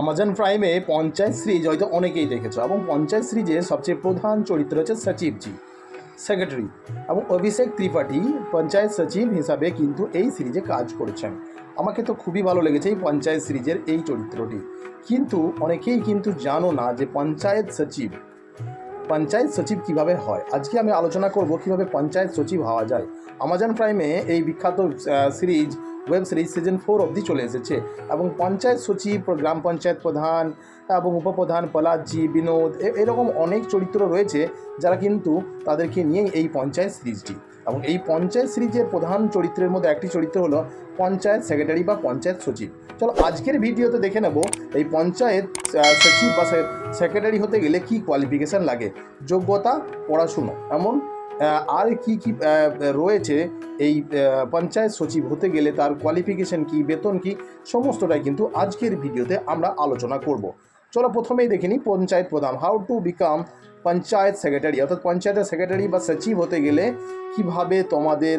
Amazon প্রাইমে panchayat series হয়তো অনেকেই দেখেছ এবং পঞ্চায়েত সিরিজের সবচেয়ে প্রধান চরিত্র হচ্ছে সচিবজি সেক্রেটারি এবং অভিষেক ত্রিপাঠী পঞ্চায়েত সচিব হিসাবে কিন্তু এই সিরিজে কাজ করেছেন। আমাকে তো খুবই ভালো লেগেছে এই পঞ্চায়েত সিরিজের এই চরিত্রটি। কিন্তু অনেকেই কিন্তু জানো না যে পঞ্চায়েত সচিব পঞ্চায়েত সচিব কীভাবে হয়। আজকে আমি আলোচনা করব কীভাবে পঞ্চায়েত সচিব হওয়া যায়। আমাজন প্রাইমে এই বিখ্যাত series web series season four অবধি চলে এসেছে এবং পঞ্চায়েত সচিব, গ্রাম পঞ্চায়েত প্রধান, এবং উপপ্রধান পলাজি বিনোদ এরকম অনেক চরিত্র রয়েছে যারা কিন্তু তাদেরকে নিয়ে এই পঞ্চায়েত সিরিজটি। এবং এই পঞ্চায়েত সিরিজের প্রধান চরিত্রের মধ্যে একটি চরিত্র হলো পঞ্চায়েত সেক্রেটারি বা পঞ্চায়েত সচিব। চলো আজকের ভিডিওতে দেখে নেব এই পঞ্চায়েত সচিব বা সেক্রেটারি হতে গেলে কি কোয়ালিফিকেশান লাগে? যোগ্যতা, পড়াশুনো, এমন আর কি কি রয়েছে এই পঞ্চায়েত সচিব হতে গেলে তার কোয়ালিফিকেশান কি, বেতন কি, সমস্তটাই কিন্তু আজকের ভিডিওতে আমরা আলোচনা করব। চলো প্রথমেই দেখে নিই পঞ্চায়েত প্রধান। How to become panchayat secretary অর্থাৎ পঞ্চায়েতের সেক্রেটারি বা সচিব হতে গেলে কীভাবে তোমাদের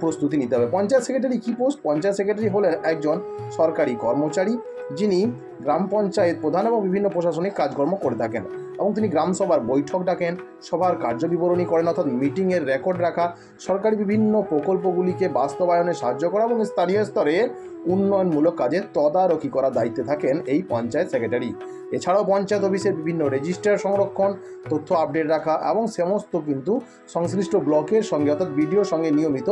প্রস্তুতি নিতে হবে? পঞ্চায়েত সেক্রেটারি কী পোস্ট পঞ্চায়েত সেক্রেটারি হলেন একজন সরকারি কর্মচারী, যিনি গ্রাম পঞ্চায়েত প্রধান এবং বিভিন্ন প্রশাসনিক কাজকর্ম করে থাকেন এবং তিনি গ্রামসভার বৈঠক ডাকেন, সভার কার্যবিবরণী করেন অর্থাৎ মিটিংয়ের রেকর্ড রাখা, সরকারি বিভিন্ন প্রকল্পগুলিকে বাস্তবায়নে সাহায্য করা এবং স্থানীয় স্তরে উন্নয়নমূলক কাজে তদারকি করার দায়িত্বে থাকেন এই পঞ্চায়েত সেক্রেটারি এছাড়াও পঞ্চায়েত অফিসের বিভিন্ন রেজিস্টার সংরক্ষণ, তথ্য আপডেট রাখা এবং সমস্ত কিন্তু সংশ্লিষ্ট ব্লকের সঙ্গে অর্থাৎ বিডিওর সঙ্গে নিয়মিত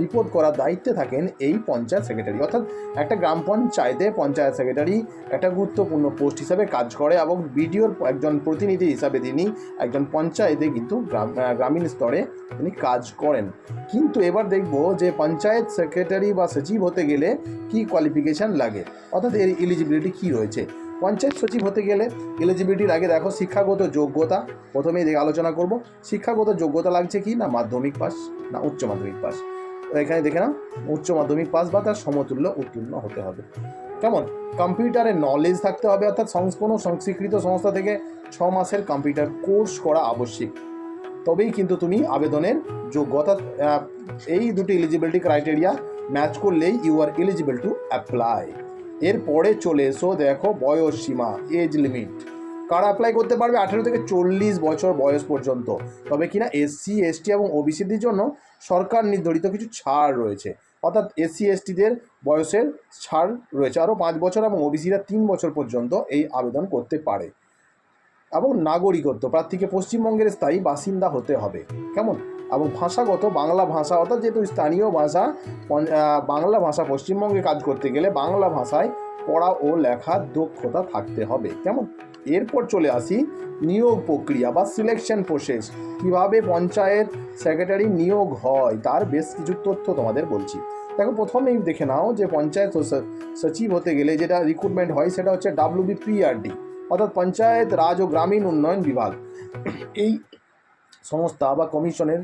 রিপোর্ট করার দায়িত্বে থাকেন এই পঞ্চায়েত সেক্রেটারি অর্থাৎ একটা গ্রাম পঞ্চায়েতে পঞ্চায়েত সেক্রেটারি একটা গুরুত্বপূর্ণ পোস্ট হিসাবে কাজ করে এবং বিডিওর একজন প্রতিনিধি হিসাবে তিনি একজন পঞ্চায়েতে কিন্তু গ্রাম গ্রামীণ স্তরে তিনি কাজ করেন। কিন্তু এবার দেখব যে পঞ্চায়েত সেক্রেটারি বা সচিব হতে গেলে কি কোয়ালিফিকেশান লাগে? অর্থাৎ এর এলিজিবিলিটি কী রয়েছে? পঞ্চায়েত সচিব হতে গেলে এলিজিবিলিটির আগে দেখো শিক্ষাগত যোগ্যতা। প্রথমেই দেখে আলোচনা করব, শিক্ষাগত যোগ্যতা লাগছে কি? না মাধ্যমিক পাস, না উচ্চ মাধ্যমিক পাস? এখানে দেখে নাও, উচ্চ মাধ্যমিক পাস বা তার সমতুল্য উত্তীর্ণ হতে হবে। কেমন? কম্পিউটারের নলেজ থাকতে হবে, অর্থাৎ কোনো সংস্বীকৃত সংস্থা থেকে ছ মাসের কম্পিউটার কোর্স করা আবশ্যিক। তবেই কিন্তু তুমি আবেদনের যোগ্যতা এই দুটি এলিজিবিলিটি ক্রাইটেরিয়া ম্যাচ করলেই you are eligible to apply এরপরে চলে এসো, দেখো বয়স সীমা এজ লিমিট কারা অ্যাপ্লাই করতে পারবে? আঠেরো থেকে চল্লিশ বছর বয়স পর্যন্ত। তবে কিনা এসসি এসটি এবং ওবিসিদের জন্য সরকার নির্ধারিত কিছু ছাড় রয়েছে। অর্থাৎ এসসি এসটিদের বয়সের ছাড় রয়েছে। আরও পাঁচ বছর এবং ওবিসিরা তিন বছর পর্যন্ত এই আবেদন করতে পারে। এবং নাগরিকত্ব, প্রার্থীকে পশ্চিমবঙ্গের স্থায়ী বাসিন্দা হতে হবে। কেমন? এবং ভাষাগত বাংলা ভাষা, অর্থাৎ যেহেতু স্থানীয় ভাষা বাংলা ভাষা পশ্চিমবঙ্গে কাজ করতে গেলে বাংলা ভাষায় পড়া ও লেখার দক্ষতা থাকতে হবে। কেমন? এরপর চলে আসি নিয়োগ প্রক্রিয়া বা সিলেকশন প্রসেস কীভাবে পঞ্চায়েত সেক্রেটারি নিয়োগ হয়, তার বেশ কিছু তথ্য তোমাদের বলছি। দেখো, প্রথমেই দেখে নাও যে পঞ্চায়েত সচিব হতে গেলে যেটা রিক্রুটমেন্ট হয়, সেটা হচ্ছে ডাব্লিউবিপিআরডি অর্থাৎ পঞ্চায়েত রাজ ও গ্রামীণ উন্নয়ন বিভাগ। এই সংস্থা বা কমিশনের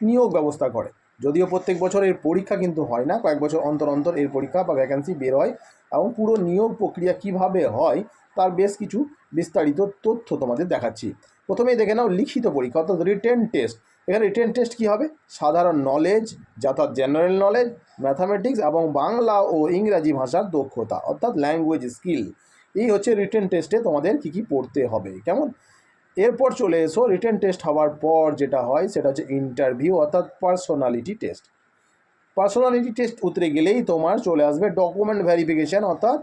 নিয়োগ ব্যবস্থা করে। যদিও প্রত্যেক বছর এর পরীক্ষা কিন্তু হয় না, কয়েক বছর অন্তর অন্তর এর পরীক্ষা বা ভ্যাকেন্সি বের হয় এবং পুরো নিয়োগ প্রক্রিয়া কীভাবে হয় তার বেশ কিছু বিস্তারিত তথ্য তোমাদের দেখাচ্ছি। প্রথমেই দেখে নাও লিখিত পরীক্ষা, অর্থাৎ রিটেন টেস্ট এখানে রিটেন টেস্ট কী হবে? সাধারণ নলেজ যথা জেনারেল নলেজ ম্যাথামেটিক্স এবং বাংলা ও ইংরাজি ভাষার দক্ষতা, অর্থাৎ ল্যাঙ্গুয়েজ স্কিল এই হচ্ছে রিটেন টেস্টে তোমাদের কী কী পড়তে হবে, কেমন? এরপর চলে এসো রিটেন টেস্ট হওয়ার পর যেটা হয় সেটা হচ্ছে ইন্টারভিউ অর্থাৎ পার্সোনালিটি টেস্ট পার্সোনালিটি টেস্ট উতরে গেলেই তোমার চলে আসবে ডকুমেন্ট ভেরিফিকেশান অর্থাৎ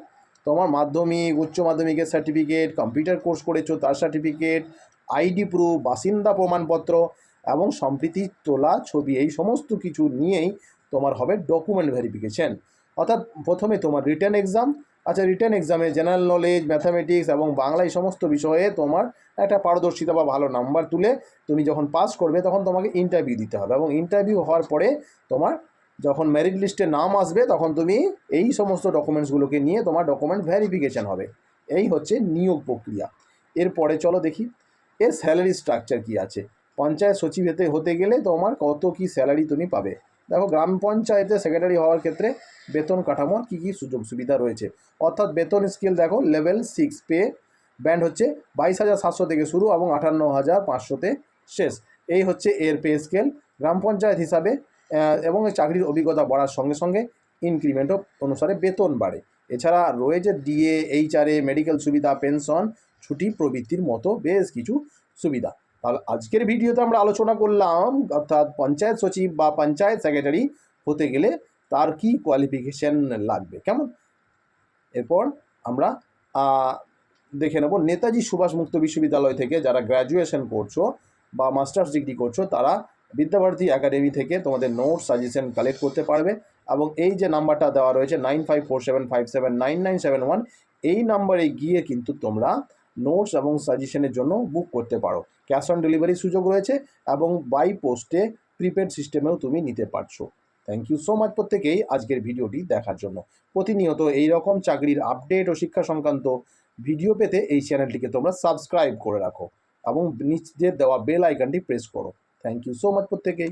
তোমার মাধ্যমিক, উচ্চ মাধ্যমিকের সার্টিফিকেট কম্পিউটার কোর্স করেছ, তার সার্টিফিকেট আইডি প্রুফ বাসিন্দা প্রমাণপত্র এবং সম্প্রীতি তোলা ছবি, এই সমস্ত কিছু নিয়েই তোমার হবে ডকুমেন্ট ভেরিফিকেশান অর্থাৎ প্রথমে তোমার রিটার্ন এক্সাম আচ্ছা রিটার্ন এক্সামে জেনারেল নলেজ ম্যাথামেটিক্স এবং বাংলা এই সমস্ত বিষয়ে তোমার একটা পারদর্শিতা বা ভালো নাম্বার তুলে তুমি যখন পাস করবে তখন তোমাকে ইন্টারভিউ দিতে হবে এবং ইন্টারভিউ হওয়ার পরে তোমার যখন মেরিট লিস্টে নাম আসবে, তখন তুমি এই সমস্ত ডকুমেন্টসগুলোকে নিয়ে তোমার ডকুমেন্ট ভেরিফিকেশান হবে। এই হচ্ছে নিয়োগ প্রক্রিয়া। এরপরে চলো দেখি এর স্যালারি স্ট্রাকচার কি আছে? পঞ্চায়েত সচিব হতে হতে গেলে তোমার কত কি স্যালারি তুমি পাবে? দেখো, গ্রাম পঞ্চায়েতে সেক্রেটারি হওয়ার ক্ষেত্রে বেতন কাঠামোর কী কী সুযোগ সুবিধা রয়েছে? অর্থাৎ বেতন স্কেল দেখো লেভেল সিক্স পে ব্যান্ড হচ্ছে বাইশ হাজার সাতশো থেকে শুরু এবং আটান্ন হাজার পাঁচশোতে শেষ। এই হচ্ছে এর পে স্কেল গ্রাম পঞ্চায়েত হিসাবে এবং চাকরির অভিজ্ঞতা বাড়ার সঙ্গে সঙ্গে ইনক্রিমেন্টও অনুসারে বেতন বাড়ে। এছাড়া রয়েছে ডিএ এইচআরএ মেডিকেল সুবিধা পেনশন ছুটি প্রবৃত্তির মতো বেশ কিছু সুবিধা। তাহলে আজকের ভিডিওতে আমরা আলোচনা করলাম, অর্থাৎ পঞ্চায়েত সচিব বা পঞ্চায়েত সেক্রেটারি হতে গেলে তার কি কোয়ালিফিকেশন লাগবে? কেমন? এরপর আমরা দেখে নেব। নেতাজি সুভাষ মুক্ত বিশ্ববিদ্যালয় থেকে যারা গ্র্যাজুয়েশন করছ বা মাস্টার্স ডিগ্রি করছ, তারা বিদ্যাভারতী একাডেমি থেকে তোমাদের নোটস সাজেশন কালেক্ট করতে পারবে এবং এই যে নাম্বারটা দেওয়া রয়েছে nine five four seven five seven nine nine seven one এই নাম্বারে গিয়ে কিন্তু তোমরা নোটস এবং সাজেশনের জন্য বুক করতে পারো। ক্যাশ অন ডেলিভারির সুযোগ রয়েছে এবং বাই পোস্টে প্রিপেড সিস্টেমেও তুমি নিতে পারছ। থ্যাংক ইউ সো মাচ প্রত্যেকেই আজকের ভিডিওটি দেখার জন্য। প্রতিনিয়ত এই রকম চাকরির আপডেট ও শিক্ষা সংক্রান্ত ভিডিও পেতে এই চ্যানেলটিকে তোমরা সাবস্ক্রাইব করে রাখো এবং নিচে দেওয়া বেল আইকনটি প্রেস করো। থ্যাংক ইউ সো মাচ প্রত্যেকেই।